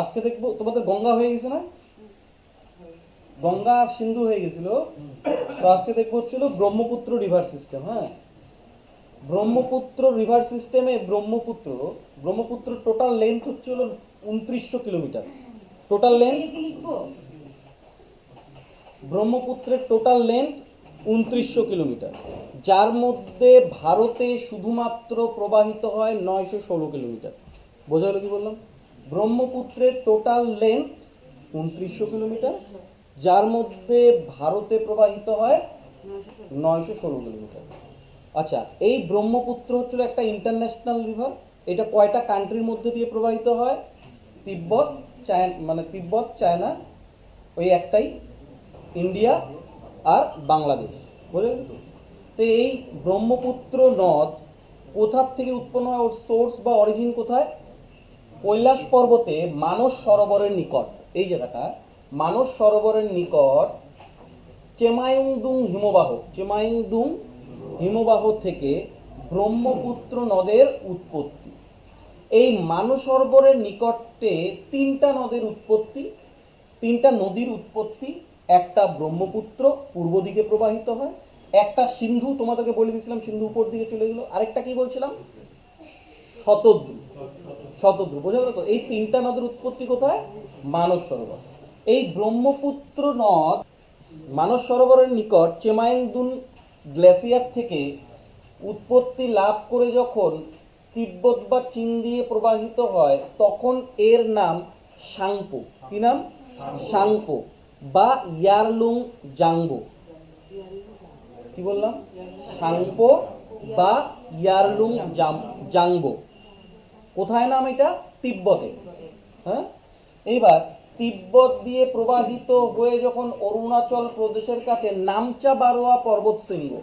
আজকে দেখব তোমাদের গঙ্গা হয়ে গেছে না? গঙ্গা আর সিন্ধু হয়ে গেছিল। তো আজকে দেখব হচ্ছিল ব্রহ্মপুত্র রিভার সিস্টেম হ্যাঁ? ব্রহ্মপুত্র রিভার সিস্টেমে ব্রহ্মপুত্র ব্রহ্মপুত্র টোটাল লেন্থ হচ্ছে হলো উনত্রিশশো কিলোমিটার। টোটাল লেন্থ ব্রহ্মপুত্রের টোটাল লেন্থ উনত্রিশশো কিলোমিটার। যার মধ্যে ভারতে শুধুমাত্র প্রবাহিত হয় নয়শো ষোলো কিলোমিটার। বোঝা গেল কি বললাম? ব্রহ্মপুত্রের টোটাল লেন্থ উনত্রিশশো কিলোমিটার, যার মধ্যে ভারতে প্রবাহিত হয় নয়শো ষোলো কিলোমিটার। আচ্ছা এই ব্রহ্মপুত্র হচ্ছিল একটা ইন্টারন্যাশনাল রিভার এটা কয়টা কান্ট্রির মধ্যে দিয়ে প্রবাহিত হয়? তিব্বত, চায়না মানে তিব্বত, চায়না, ওই একটাই, ইন্ডিয়া আর বাংলাদেশ। বুঝলেন? তো এই ব্রহ্মপুত্র নদ কোথার থেকে উৎপন্ন হয়? ওর সোর্স বা অরিজিন কোথায়? কৈলাস পর্বতে মানস সরোবরের নিকট, এই জায়গাটা, মানস সরোবরের নিকট চেমায়ুংদুং হিমবাহ চেমায়ুংদুং হিমবাহ থেকে ব্রহ্মপুত্র নদের উৎপত্তি। এই মানস সরোবরের নিকটে তিনটা নদের উৎপত্তি, তিনটা নদীর উৎপত্তি, একটা ব্রহ্মপুত্র পূর্ব দিকে প্রবাহিত হয়, একটা সিন্ধু, তোমাদেরকে বলে দিয়েছিলাম, সিন্ধু উপর দিকে চলে গেলো, আরেকটা কি বলছিলাম? শতদ্রু শতদ্রু বোঝা গেল তো? এই তিনটা নদের উৎপত্তি কোথায়? মানস সরোবর। এই ব্রহ্মপুত্র নদ মানস সরোবরের নিকট চেমাইংদুন গ্লেসিয়ার থেকে উৎপত্তি লাভ করে যখন তিব্বত বা চীন দিয়ে প্রবাহিত হয়, তখন এর নাম সাংপো। কি নাম? সাংপো বা ইয়ারলুং জাংবো। কি বললাম? সাংপো বা ইয়ারলুং জাংবো। কোথায় নাম এটা? তিব্বতে। হ্যাঁ? এইবার তিব্বত দিয়ে প্রবাহিত হয়ে যখন অরুণাচল প্রদেশের কাছে নামচা বারোয়া পর্বত শৃঙ্গ,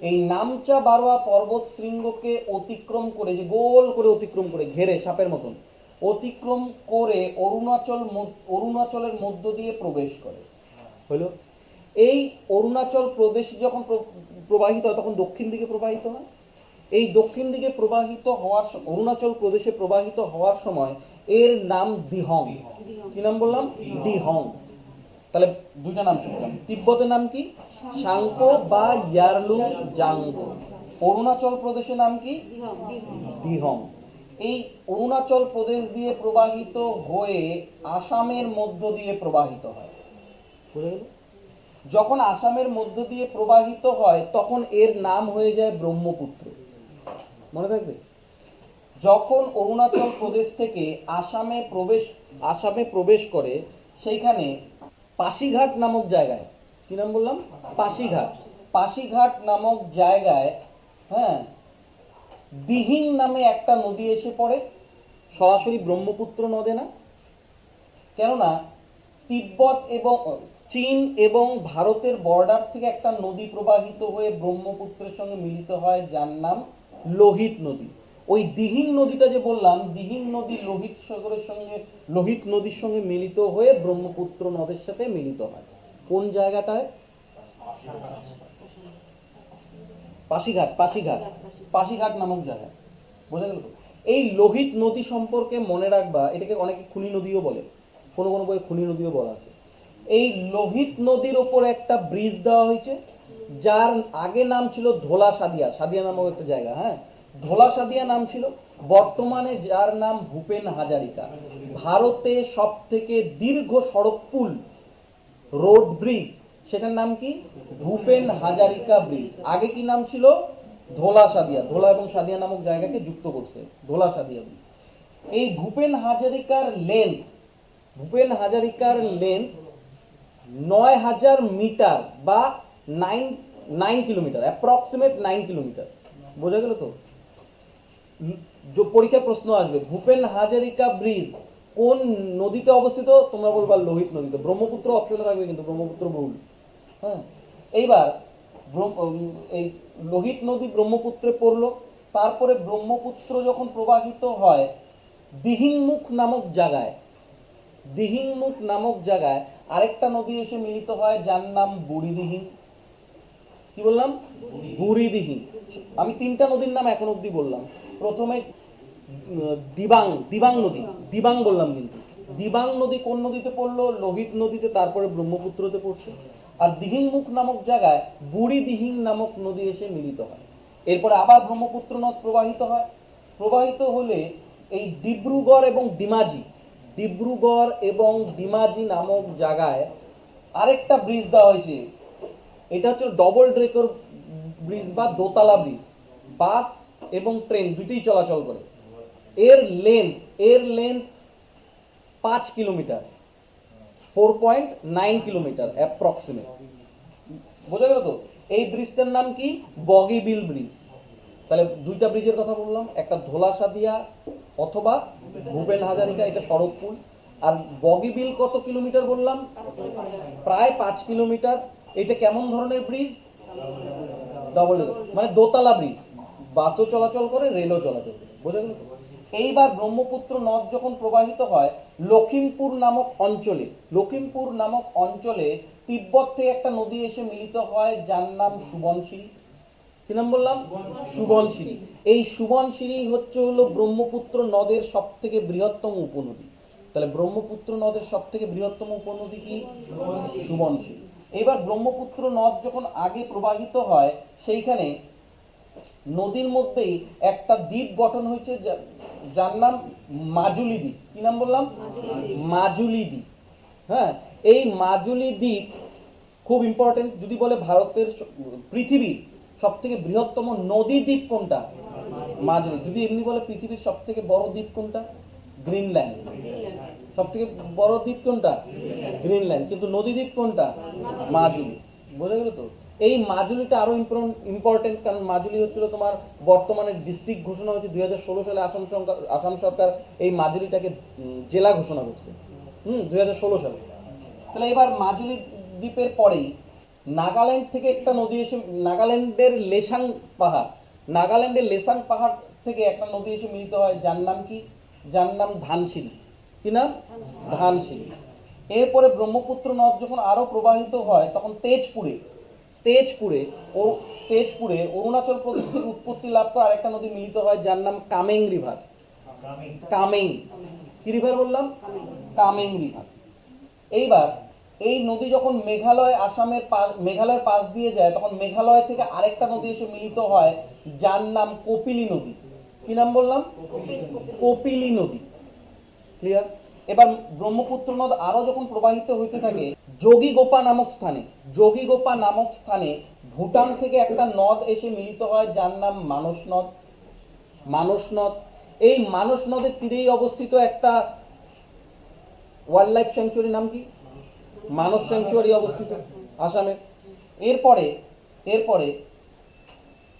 এই নামচা বারোয়া পর্বত শৃঙ্গকে অতিক্রম করে যে গোল করে অতিক্রম করে, ঘেরে সাপের মতন, অতিক্রম করে অরুণাচল অরুণাচলের মধ্য দিয়ে প্রবেশ করে। হলো এই অরুণাচল প্রদেশ যখন প্র- প্রবাহিত হয়, তখন দক্ষিণ দিকে প্রবাহিত হয়। এই দক্ষিণ দিকে প্রবাহিত হওয়ার অরুণাচল প্রদেশে প্রবাহিত হওয়ার সময় এর নাম দিহং। কি নাম বললাম? দিহং। তাহলে দুইটা নাম শিখলাম তিব্বতের নাম কি? সাংকো বা ইয়ারলুং জাংগো অরুণাচল প্রদেশের নাম কি? দিহং। এই অরুণাচল প্রদেশ দিয়ে প্রবাহিত হয়ে আসামের মধ্য দিয়ে প্রবাহিত হয়। যখন আসামের মধ্য দিয়ে প্রবাহিত হয়, তখন এর নাম হয়ে যায় ব্রহ্মপুত্র। মনে থাকবে? যখন অরুণাচল প্রদেশ থেকে আসামে প্রবেশ আসামে প্রবেশ করে, সেইখানে পাশিঘাট নামক জায়গায়, কি নাম বললাম? পাশিঘাট। পাশিঘাট নামক জায়গায় হ্যাঁ দিহিং নামে একটা নদী এসে পড়ে, সরাসরি ব্রহ্মপুত্র নদে না? কেননা, তিব্বত এবং, চীন এবং ভারতের বর্ডার থেকে একটা নদী প্রবাহিত হয়ে ব্রহ্মপুত্রের সঙ্গে মিলিত হয়, যার নাম লোহিত নদী। ওই দিহিং নদীটা যে বললাম, দিহিং নদী লোহিত সাগরের সঙ্গে, লোহিত নদীর সঙ্গে মিলিত হয়ে ব্রহ্মপুত্র নদের সাথে মিলিত হয়। কোন জায়গাটায়? পাশিঘাট পাশিঘাট। পাশিঘাট নামক জায়গা বোঝা গেল এই লোহিত নদী সম্পর্কে মনে রাখবা, এটাকে অনেকে খুনি নদীও বলে। কোনো কোনো বই খুনি নদীও বলা আছে। এই লোহিত নদীর ওপর একটা ব্রিজ দেওয়া হয়েছে। যার আগে নাম ছিল ধোলা সাদিয়া সাদিয়া নামক একটা জায়গা হ্যাঁ? ধোলা সাদিয়া নাম ছিল, বর্তমানে যার নাম ভূপেন হাজারিকা। ভারতে সব থেকে দীর্ঘ সড়ক পুল, রোড ব্রিজ, সেটার নাম কি? ভূপেন হাজারিকা ব্রিজ। আগে কি নাম ছিল? ধোলা সাদিয়া, ধোলা এবং সাদিয়া নামক জায়গাকে যুক্ত করছে, ধোলা সাদিয়া ব্রিজ। এই ভূপেন হাজারিকার লেন্থ ভূপেন হাজারিকার লেন্থ নয় হাজার মিটার বা nine nine kilometre approximate nine kilometre. বোঝা গেল তো? যে পরীক্ষা প্রশ্ন আসবে, ভূপেন হাজারিকা ব্রিজ কোন নদীতে অবস্থিত? তোমরা বলবা লোহিত নদীতে। ব্রহ্মপুত্র অপশনে থাকবে কিন্তু, ব্রহ্মপুত্র বহুল হ্যাঁ এইবার এই লোহিত নদী ব্রহ্মপুত্রে পড়ল, তারপরে ব্রহ্মপুত্র যখন প্রবাহিত হয়, দিহিংমুখ নামক জায়গায়, দিহিংমুখ নামক জায়গায় আরেকটা নদী এসে মিলিত হয়, যার নাম বুড়িদিহিং। কি বললাম? বুড়িদিহিং। আমি তিনটা নদীর নাম এখন অবধি বললাম। প্রথমে দিবাং দিবাং নদী। দিবাং বললাম কিন্তু। দিবাং নদী কোন নদীতে পড়ল? লোহিত নদীতে, তারপরে ব্রহ্মপুত্রতে পড়ছে। আর দিহিংমুখ নামক জায়গায় বুড়ি দিহিং নামক নদী এসে মিলিত হয়। এরপরে আবার ব্রহ্মপুত্র নদ প্রবাহিত হয়। প্রবাহিত হলে এই ডিব্রুগড় এবং ডিমাজি, ডিব্রুগড় এবং ডিমাজি নামক জায়গায় আরেকটা ব্রিজ দেওয়া হয়েছে। এটা হচ্ছে ডবল ড্রেকর ব্রিজ বা দোতলা ব্রিজ বাস এবং ট্রেন দুটোই চলাচল করে। এর লেন্থ এর লেন্থ পাঁচ kilometre four point nine kilometre approximate বোঝা গেল তো? এই ব্রিজটার নাম কি? বগিবিল ব্রিজ তাহলে দুইটা ব্রিজের কথা বললাম একটা ধোলাসাদিয়া অথবা ভূপেন হাজারিকা এটা সড়কপুল। আর বগিবিল কত কিলোমিটার বললাম? প্রায় পাঁচ কিলোমিটার এটা কেমন ধরনের ব্রিজ? ডবল মানে দোতলা ব্রিজ। বাসও চলাচল করে, রেলও চলাচল করে। বোঝা গেল? এইবার ব্রহ্মপুত্র নদ যখন প্রবাহিত হয় লখিমপুর নামক অঞ্চলে লখিমপুর নামক অঞ্চলে তিব্বত থেকে একটা নদী এসে মিলিত হয়, যার নাম সুবনশিরি। কি নাম বললাম? সুবনশিরি। এই সুবনশিরি হচ্ছে হলো ব্রহ্মপুত্র নদের সব থেকে বৃহত্তম উপনদী। তাহলে ব্রহ্মপুত্র নদের সব থেকে বৃহত্তম উপনদী কি? সুবনশিরি। এবার ব্রহ্মপুত্র নদ যখন আগে প্রবাহিত হয়, সেইখানে নদীর মধ্যেই একটা দ্বীপ গঠন হয়েছে যার নাম মাজুলি দ্বীপ। কি নাম বললাম? মাজুলি দ্বীপ। হ্যাঁ এই মাজুলি দ্বীপ খুব ইম্পর্টেন্ট যদি বলে ভারতের পৃথিবীর সব থেকে বৃহত্তম নদী দ্বীপ কোনটা? মাজুলি। যদি এমনি বলে পৃথিবীর সব থেকে বড় দ্বীপ কোনটা? গ্রিনল্যান্ড। সব থেকে বড় দ্বীপ কোনটা? গ্রিনল্যান্ড। কিন্তু নদী দ্বীপ কোনটা? মাজুলি। বোঝা গেল তো? এই মাজুলিটা আরও ইম্পর্টেন্ট কারণ মাজুলি হচ্ছিল তোমার বর্তমানে ডিস্ট্রিক্ট ঘোষণা হয়েছে দুই সালে আসাম সরকার আসাম সরকার এই মাজুলিটাকে জেলা ঘোষণা করছে। হুম দু হাজার ষোলো সালে। তাহলে এবার মাজুলি দ্বীপের পরেই নাগাল্যান্ড থেকে একটা নদী এসে, নাগাল্যান্ডের লেসাং পাহাড়। নাগাল্যান্ডের লেসাং পাহাড় থেকে একটা নদী এসে মিলিত হয়, যার নাম কি? যার নাম ধানসিরি কি নাম? ধানসিরি এরপরে ব্রহ্মপুত্র নদ যখন আরও প্রবাহিত হয়, তখন তেজপুরে তেজপুরে ও তেজপুরে অরুণাচল প্রদেশ থেকে উৎপত্তি লাভ করে আরেকটা নদী মিলিত হয়, যার নাম কামেং রিভার। কামেং। কি রিভার বললাম? কামেং রিভার। এইবার এই নদী যখন মেঘালয়, আসামের মেঘালয়ের পাশ দিয়ে যায়, তখন মেঘালয় থেকে আরেকটা নদী এসে মিলিত হয়, যার নাম কপিলি নদী। কি নাম বললাম? কপিলি নদী। ক্লিয়ার এবার ব্রহ্মপুত্র নদ আরও যখন প্রবাহিত হইতে থাকে যোগীগোপা নামক স্থানে যোগীগোপা নামক স্থানে ভুটান থেকে একটা নদ এসে মিলিত হয়, যার নাম মানস নদ। মানস নদ। এই মানস নদের তীরেই অবস্থিত একটা ওয়াইল্ড লাইফ স্যাংচুয়ারি নাম কি? মানস স্যাংচুয়ারি অবস্থিত, আসামে। এরপরে এরপরে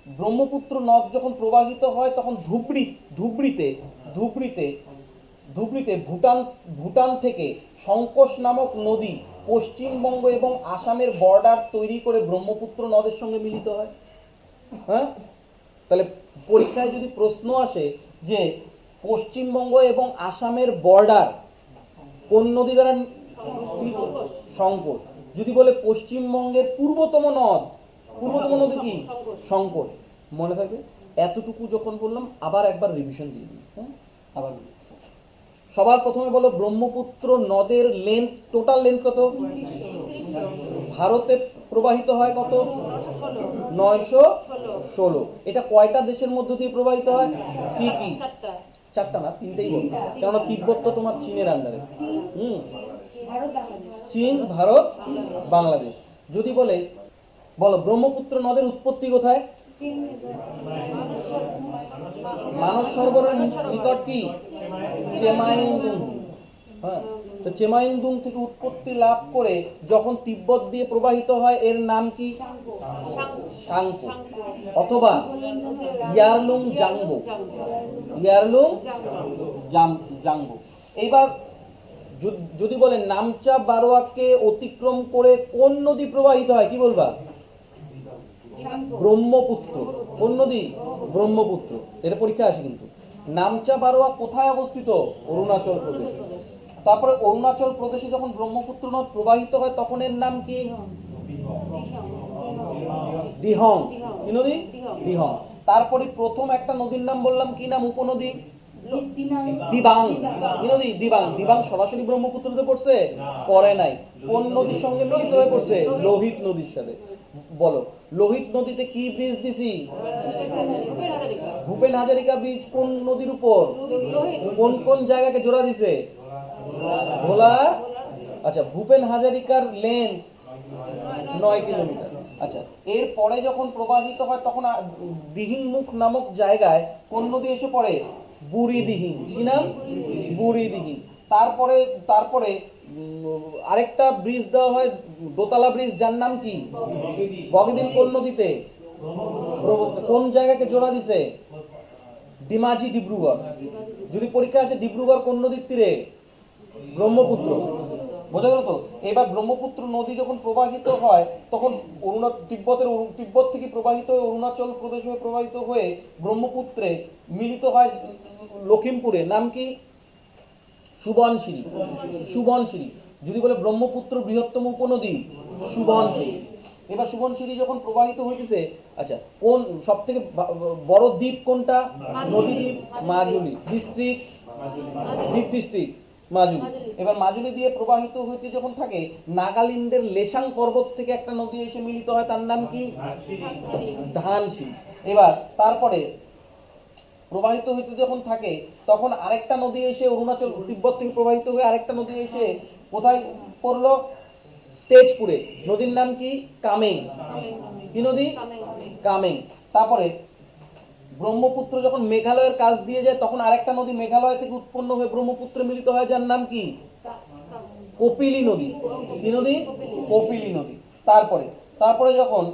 ব্রহ্মপুত্র নদ যখন প্রবাহিত হয়, তখন ধুবড়ি ধুবড়িতে ধুবড়িতে ধুবড়িতে ভুটান ভুটান থেকে সংকোষ নামক নদী পশ্চিমবঙ্গ এবং আসামের বর্ডার তৈরি করে ব্রহ্মপুত্র নদের সঙ্গে মিলিত হয়। হ্যাঁ? তাহলে পরীক্ষায় যদি প্রশ্ন আসে যে পশ্চিমবঙ্গ এবং আসামের বর্ডার কোন নদী দ্বারা সংকোষ। যদি বলে পশ্চিমবঙ্গের পূর্বতম নদ, পূর্বতম নদী কি? সংকোষ। মনে থাকবে? এতটুকু যখন বললাম, আবার একবার রিভিশন দিয়ে দিই হ্যাঁ? আবার সবার প্রথমে বলো ব্রহ্মপুত্র নদের লেন্থ টোটাল লেন্থ কত? ভারতে প্রবাহিত হয় কত? নয়শো ষোলো। এটা কয়টা দেশের মধ্য দিয়ে প্রবাহিত হয়? কি কি? চারটা না, তিনটেই বলো। কেননা তিব্বত তো তোমার চীনের আন্ডারে হুম। চীন, ভারত, বাংলাদেশ। যদি বলে, বলো ব্রহ্মপুত্র নদের উৎপত্তি কোথায়? মানস সরোবরের নিকট কি? চেমাইন্দুং। হ্যাঁ তো চেমাইন্দুং থেকে উৎপত্তি লাভ করে যখন তিব্বত দিয়ে প্রবাহিত হয়, এর নাম কি? সাংপো অথবা ইয়ারলুং জাংবো ইয়ারলুং জাংবো এইবার যদি- যদি বলে নামচা বারোয়াকে অতিক্রম করে কোন নদী প্রবাহিত হয়, কি বলবা? ব্রহ্মপুত্র। কোন নদী? ব্রহ্মপুত্র। এর পরীক্ষা আসে কিন্তু। নামচা বারোয়া কোথায় অবস্থিত? অরুণাচল প্রদেশ। তারপরে অরুণাচল প্রদেশে যখন ব্রহ্মপুত্র নদ প্রবাহিত হয়, তখন এর নাম কি? দিহং। কি নদী? দিহং। তারপরে প্রথম একটা নদীর নাম বললাম, কি নাম উপনদী? দিবাং। দিবাং। দিবাং সরাসরি ব্রহ্মপুত্রতে পড়ছে? পড়ে নাই। কোন নদীর সঙ্গে মিলিত হয়ে পড়ছে? লোহিত নদীর সাথে। বলো, লোহিত নদীতে কি ব্রিজ দিছি? ভূপেন হাজারিকা ব্রিজ কোন নদীর উপর? কোন কোন জায়গাকে জোড়া দিছে? ভোলা? আচ্ছা ভূপেন হাজারিকার লেন নয় কিলোমিটার। আচ্ছা এরপরে যখন প্রবাহিত হয়, তখন দিহিংমুখ নামক জায়গায় কোন নদী এসে পড়ে? বুড়ি দিহিং কি নাম? বুড়ি দিহিং তারপরে তারপরে আরেকটা ব্রিজ দেওয়া হয়, দোতলা ব্রিজ যার নাম কি? বগদিন কোন নদীতে? কোন জায়গাকে জোড়া দিছে? ডিমাজি ডিব্রুগড়। যদি পরীক্ষা আসে, ডিব্রুগড় কোন নদীর তীরে? ব্রহ্মপুত্র। বোঝা গেল তো? এবার ব্রহ্মপুত্র নদী যখন প্রবাহিত হয়, তখন অরুণা, তিব্বতের তিব্বত থেকে প্রবাহিত হয়ে, অরুণাচল প্রদেশ হয়ে প্রবাহিত হয়ে ব্রহ্মপুত্রে মিলিত হয় লখিমপুরে নাম কি? সুবনশিরি। সুবনশিরি। যদি বলে ব্রহ্মপুত্র বৃহত্তম উপনদী সুবনশিরি। এবার সুবনশিরি যখন প্রবাহিত হইতেছে আচ্ছা কোন সব থেকে বড় দ্বীপ কোনটা? নদী দ্বীপ মাজুলি ডিস্ট্রিক্ট? দ্বীপ ডিস্ট্রিক্ট মাজুলি এবার মাজুলি দিয়ে প্রবাহিত হইতে যখন থাকে নাগাল্যান্ডের লেসাং পর্বত থেকে একটা নদী এসে মিলিত হয় তার নাম কি? ধানশিরি। এবার তারপরে প্রবাহিত হইতে যখন থাকে, তখন আরেকটা নদী এসে অরুণাচল, তিব্বত থেকে প্রবাহিত হয়ে আরেকটা নদী এসে কোথায় পড়ল? তেজপুরে। নদীর নাম কি? কামেং। কি নদী? কামেং। তারপরে ব্রহ্মপুত্র যখন মেঘালয়ের কাজ দিয়ে যায়, তখন আরেকটা নদী মেঘালয় থেকে উৎপন্ন হয়ে ব্রহ্মপুত্রে মিলিত হয়, যার নাম কি? কপিলি নদী। কি নদী? কপিলি নদী। তারপরে তারপরে যখন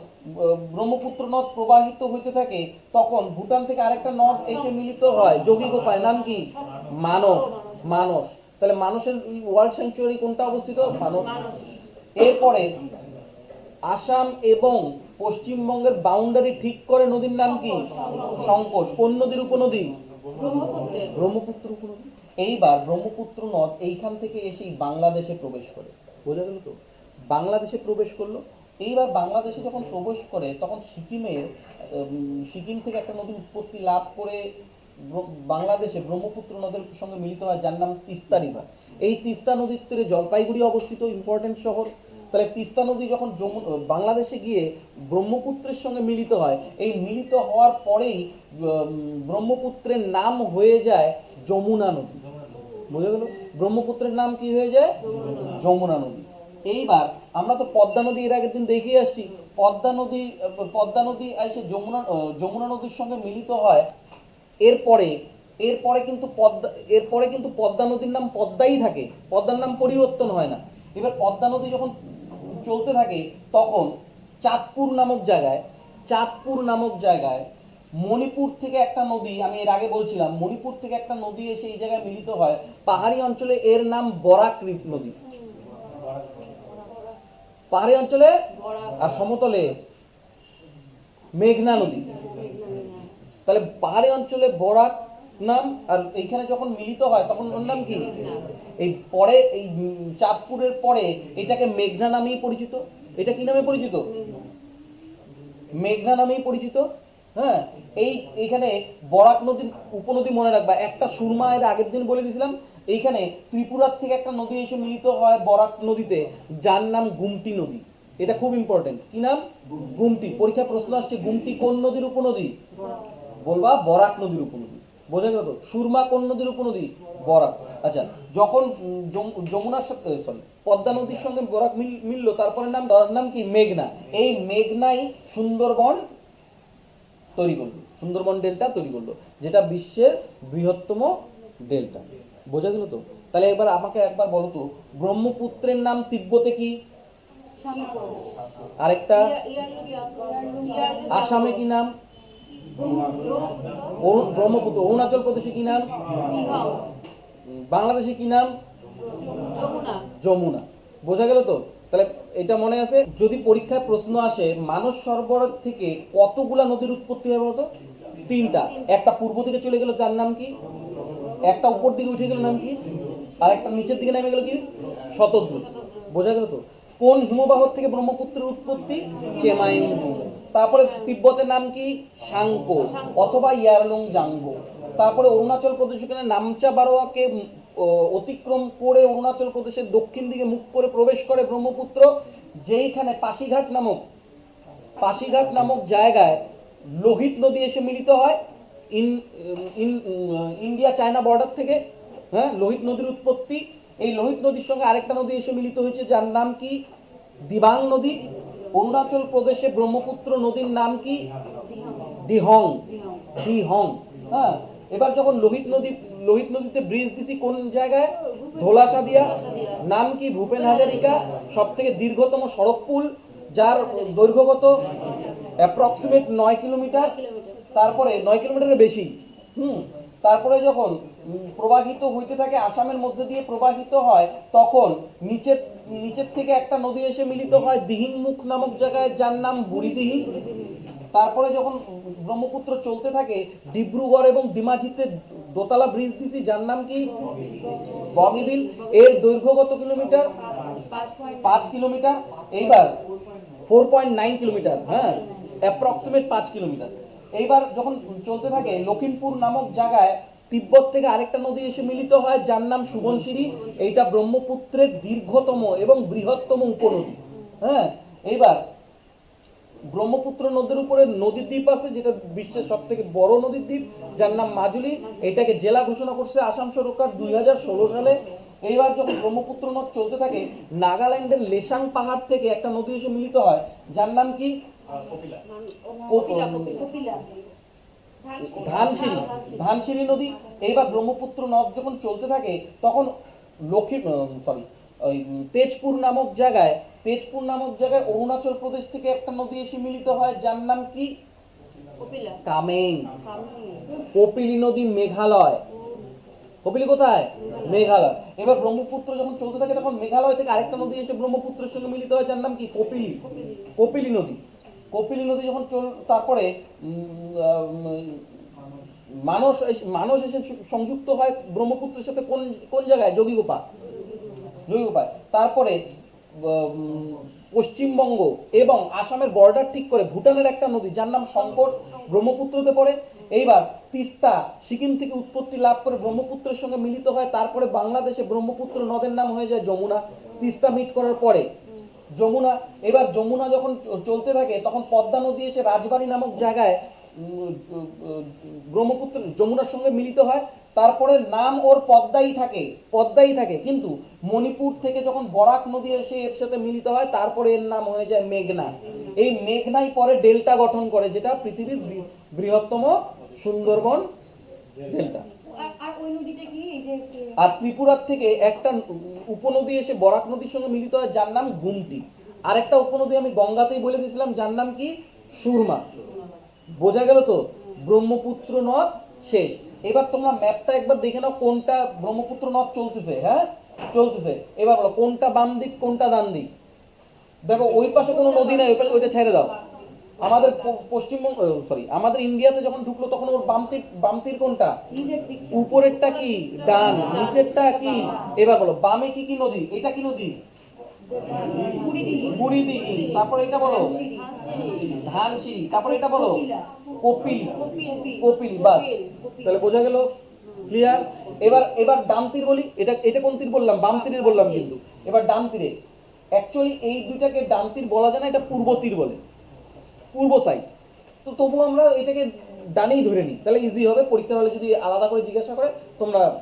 ব্রহ্মপুত্র নদ প্রবাহিত হইতে থাকে, তখন ভুটান থেকে আরেকটা নদ এসে মিলিত হয়। যোগী গোপায় নাম কি? মানস। মানস। তাহলে মানুষের ওয়ার্ল্ড স্যাংচুয়ারি কোনটা অবস্থিত? মানস। এরপরে আসাম এবং পশ্চিমবঙ্গের বাউন্ডারি ঠিক করে নদীর নাম কি? সংকোষ কোন নদীর উপনদী? ব্রহ্মপুত্র। উপনদী এইবার ব্রহ্মপুত্র নদ এইখান থেকে এসেই বাংলাদেশে প্রবেশ করে। বোঝা গেল তো? বাংলাদেশে প্রবেশ করল। এইবার বাংলাদেশে যখন প্রবেশ করে তখন সিকিমের সিকিম থেকে একটা নদী উৎপত্তি লাভ করে বাংলাদেশে ব্রহ্মপুত্র নদের সঙ্গে মিলিত হয় যার নাম তিস্তা রিভার। এই তিস্তা নদীর তীরে জলপাইগুড়ি অবস্থিত ইম্পর্টেন্ট শহর। তাহলে তিস্তা নদী যখন যমু- বাংলাদেশে গিয়ে ব্রহ্মপুত্রের সঙ্গে মিলিত হয় এই মিলিত হওয়ার পরেই ব্রহ্মপুত্রের নাম হয়ে যায় যমুনা নদী। বোঝা গেল? ব্রহ্মপুত্রের নাম কি হয়ে যায়? যমুনা নদী। এইবার আমরা তো পদ্মা নদী এর আগের দিন দেখিয়ে আসছি। পদ্মা নদী পদ্মা নদী এসে যমুনা যমুনা নদীর সঙ্গে মিলিত হয়। এরপরে এরপরে কিন্তু পদ্মা, এরপরে কিন্তু পদ্মা নদীর নাম পদ্মাই থাকে। পদ্মার নাম পরিবর্তন হয় না। এবার পদ্মা নদী যখন চলতে থাকে, তখন চাঁদপুর নামক জায়গায়, চাঁদপুর নামক জায়গায় মণিপুর থেকে একটা নদী, আমি এর আগে বলছিলাম, মণিপুর থেকে একটা নদী এসে এই জায়গায় মিলিত হয়। পাহাড়ি অঞ্চলে এর নাম বরাক নদী। পাহাড়ি অঞ্চলে আর সমতলে মেঘনা নদী। তাহলে পাহাড়ি অঞ্চলে বরাক নাম আর এইখানে যখন মিলিত হয়, তখন ওর নাম কি? এই পরে, এই চাঁদপুরের পরে এটাকে মেঘনা নামেই পরিচিত। এটা কি নামে পরিচিত? মেঘনা নামেই পরিচিত। হ্যাঁ এই, এইখানে বরাক নদীর উপনদী মনে রাখবা। একটা সুরমা এর আগের দিন বলে দিয়েছিলাম এইখানে ত্রিপুরার থেকে একটা নদী এসে মিলিত হয় বরাক নদীতে যার নাম গুমটি নদী। এটা খুব ইম্পর্টেন্ট কি নাম? গুমটি পরীক্ষা প্রশ্ন আসছে গুমটি কোন নদীর উপনদী? বলবা বরাক নদীর উপনদী। বোঝা গেল তো? সুরমা কোন নদীর উপনদী? বরাক। আচ্ছা যখন যমুনার সাথে সরি পদ্মা নদীর সঙ্গে বরাক মিল মিললো তারপরে নাম নাম কি? মেঘনা। এই মেঘনাই সুন্দরবন তৈরি করল। সুন্দরবন ডেল্টা তৈরি করল যেটা বিশ্বের বৃহত্তম ডেল্টা। বোঝা গেল তো? তাহলে এবার আমাকে একবার বলো তো ব্রহ্মপুত্রের নাম তিব্বতে কি? আরেকটা? আসামে কি নাম? ব্রহ্মপুত্র। অরুণাচল প্রদেশে কি নাম? বাংলাদেশে কি নাম? যমুনা। বোঝা গেল তো? তাহলে এটা মনে আছে? যদি পরীক্ষায় প্রশ্ন আসে মানস সরোবর থেকে কতগুলা নদীর উৎপত্তি হয় বলতো তিনটা। একটা পূর্ব দিকে চলে গেল তার নাম কি? একটা উপর দিকে উঠে গেল নাম কি? আর একটা নিচের দিকে নেমে গেল কি? শতদ্রু বোঝা গেল তো? কোন হিমবাহ থেকে ব্রহ্মপুত্রের উৎপত্তি? চেমাইন তারপরে তিব্বতের নাম কি? সাংকো অথবা ইয়ারলুং জাংবো তারপরে অরুণাচল প্রদেশ ওখানে নামচা বারোয়াকে অতিক্রম করে অরুণাচল প্রদেশের দক্ষিণ দিকে মুখ করে প্রবেশ করে ব্রহ্মপুত্র, যেইখানে পাশিঘাট নামক পাশিঘাট নামক জায়গায় লোহিত নদী এসে মিলিত হয়। ইন্ডিয়া চায়না বর্ডার থেকে হ্যাঁ লোহিত নদীর উৎপত্তি। এই লোহিত নদীর সঙ্গে আরেকটা নদী এসে মিলিত হয়েছে, যার নাম কি? দিবাং নদী। অরুণাচল প্রদেশে ব্রহ্মপুত্র নদীর নাম কি? দিহং। দিহং হ্যাঁ। এবার যখন লোহিত নদী, লোহিত নদীতে ব্রিজ দিছি কোন জায়গায়? ধোলাসা দিয়া নাম কি? ভূপেন হাজারিকা। সব থেকে দীর্ঘতম সড়ক পুল, যার দৈর্ঘ্যগত অ্যাপ্রক্সিমেট নয় কিলোমিটার। তারপরে নয় কিলোমিটারের বেশি, হুম, তারপরে যখন প্রবাহিত হইতে থাকে আসামের মধ্যে দিয়ে প্রবাহিত হয়, তখন নিচের নিচের থেকে একটা নদী এসে মিলিত হয় দিহিংমুখ নামক জায়গায়, যার নাম বুড়িদিহিং তারপরে যখন ব্রহ্মপুত্র চলতে থাকে, ডিব্রুগড় এবং ডিমাজিতে দোতলা ব্রিজ দিছি, যার নাম কি? বগিবিল। এর দৈর্ঘ্য কত কিলোমিটার? পাঁচ কিলোমিটার। এইবার ফোর পয়েন্ট নাইন কিলোমিটার হ্যাঁ অ্যাপ্রক্সিমেট পাঁচ কিলোমিটার। এইবার যখন চলতে থাকে লখিমপুর নামক জায়গায় তিব্বত থেকে আরেকটা নদী এসে মিলিত হয়, যার নাম সুবনশিরি। এইটা ব্রহ্মপুত্রের দীর্ঘতম এবং বৃহত্তম উপনদী। হ্যাঁ এইবার ব্রহ্মপুত্র নদীর উপরে নদীর দ্বীপ আছে, যেটা বিশ্বের সব থেকে বড় নদীর দ্বীপ, যার নাম মাজুলি। এটাকে জেলা ঘোষণা করছে আসাম সরকার দুই হাজার ষোলো সালে। এইবার যখন ব্রহ্মপুত্র নদ চলতে থাকে, নাগাল্যান্ডের লেসাং পাহাড় থেকে একটা নদী এসে মিলিত হয়, যার নাম কি? ধানসিঁড়ি ধানসিঁড়ি নদী। এইবার ব্রহ্মপুত্র নদ যখন চলতে থাকে তখন লক্ষ্মী সরি ওই তেজপুর নামক জায়গায় তেজপুর নামক জায়গায় অরুণাচল প্রদেশ থেকে একটা নদী এসে মিলিত হয় যার নাম কি? কামেং। কপিলী নদী মেঘালয়। কপিলী কোথায়? মেঘালয়। এবার ব্রহ্মপুত্র যখন চলতে থাকে তখন মেঘালয় থেকে আরেকটা নদী এসে ব্রহ্মপুত্রের সঙ্গে মিলিত হয় যার নাম কি? কপিলি। কপিলী নদী। কপিলী নদী যখন চল, তারপরে মানুষ মানস এসে- সংযুক্ত হয় ব্রহ্মপুত্রের সাথে কোন কোন জায়গায়? যোগীগোপা। যোগীগোপায়। তারপরে পশ্চিমবঙ্গ এবং আসামের বর্ডার ঠিক করে ভুটানের একটা নদী, যার নাম সংকট ব্রহ্মপুত্রতে পড়ে এইবার তিস্তা, সিকিম থেকে উৎপত্তি লাভ করে ব্রহ্মপুত্রের সঙ্গে মিলিত হয়। তারপরে বাংলাদেশে ব্রহ্মপুত্র নদের নাম হয়ে যায় যমুনা। তিস্তা মিট করার পরে যমুনা, এবার যমুনা যখন চলতে থাকে, তখন পদ্মা নদী এসে রাজবাড়ি নামক জায়গায় ব্রহ্মপুত্র, যমুনার সঙ্গে মিলিত হয়। তারপরে নাম ওর পদ্মাই থাকে পদ্মাই থাকে। কিন্তু মণিপুর থেকে যখন বরাক নদী এসে এর সাথে মিলিত হয়, তারপরে এর নাম হয়ে যায় মেঘনা। এই মেঘনাই পরে ডেল্টা গঠন করে, যেটা পৃথিবীর বৃহত্তম সুন্দরবন ডেল্টা। আর- ত্রিপুরার থেকে একটা উপনদী এসে বরাক নদীর সঙ্গে মিলিত হয়, যার নাম গুমটি। আরেকটা উপনদী আমি গঙ্গাতেই বলে দিয়েছিলাম, যার নাম কি? সুরমা। বোঝা গেল তো? ব্রহ্মপুত্র নদ শেষ। এবার তোমরা ম্যাপটা একবার দেখে নাও, কোনটা ব্রহ্মপুত্র নদ চলতেছে হ্যাঁ? চলতেছে। এবার বলো, কোনটা বাম দিক, কোনটা ডান দিক? দেখো, ওই পাশে কোনো নদী নাই, ওই পাশে ওইটা ছেড়ে দাও। আমাদের পশ্চিমবঙ্গ সরি আমাদের ইন্ডিয়াতে যখন ঢুকলো, তখন ওর বামতির বামতির কোনটা? উপরেরটা কি? ডান। নিচেরটা কি? এবার বলো, বামে কি কি নদী? এটা কি নদী? বুড়ি তারপর এটা বলো তারপর এটা বলো বোঝা গেল? ক্লিয়ার এবার এবার ডান তীর বলি, এটা এটা কোন তীর বললাম? বাম বললাম কিন্তু। এবার ডান তীরে। অ্যাকচুয়ালি এই দুইটাকে ডান তীর বলা যায় না, এটা পূর্ব তীর বলে। পূর্ব সাইড তো তবু আমরা এটাকে ডানেই ধরে নিই। তাহলে ইজি হবে পরীক্ষার হলে যদি আলাদা করে জিজ্ঞাসা করে তোমরা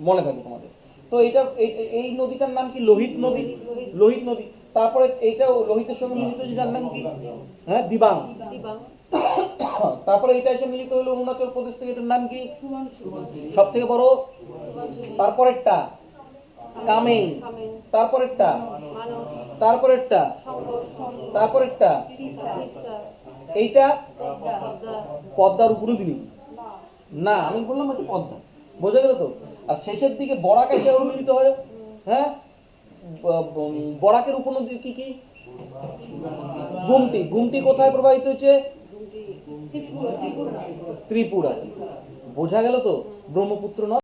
মনে থাকে তোমাদের। তো এটা এই- নদীটার নাম কি? লোহিত নদী? লোহিত নদী। তারপরে এইটাও লোহিতের সঙ্গে মিলিত যার নাম কি? হ্যাঁ দিবাং। তারপরে এটা এসে মিলিত হলো অরুণাচল প্রদেশ থেকে এটার নাম কি? সব থেকে বড়? তারপরেরটা কামেং। কামেং তারপরেরটা তারপরেরটা তারপরেরটা এইটা পদ্মা পদ্মা পদ্মার উপরে দিনি না, আমি বললাম এটা পদ্মা। বোঝা গেল তো? আর শেষের দিকে বরাক আরও মিলিত হয়। হ্যাঁ? বরাকের উপনদী কি কি? গুমটি। গুমটি কোথায় প্রবাহিত হচ্ছে ত্রিপুরা বোঝা গেল তো? ব্রহ্মপুত্র নদ?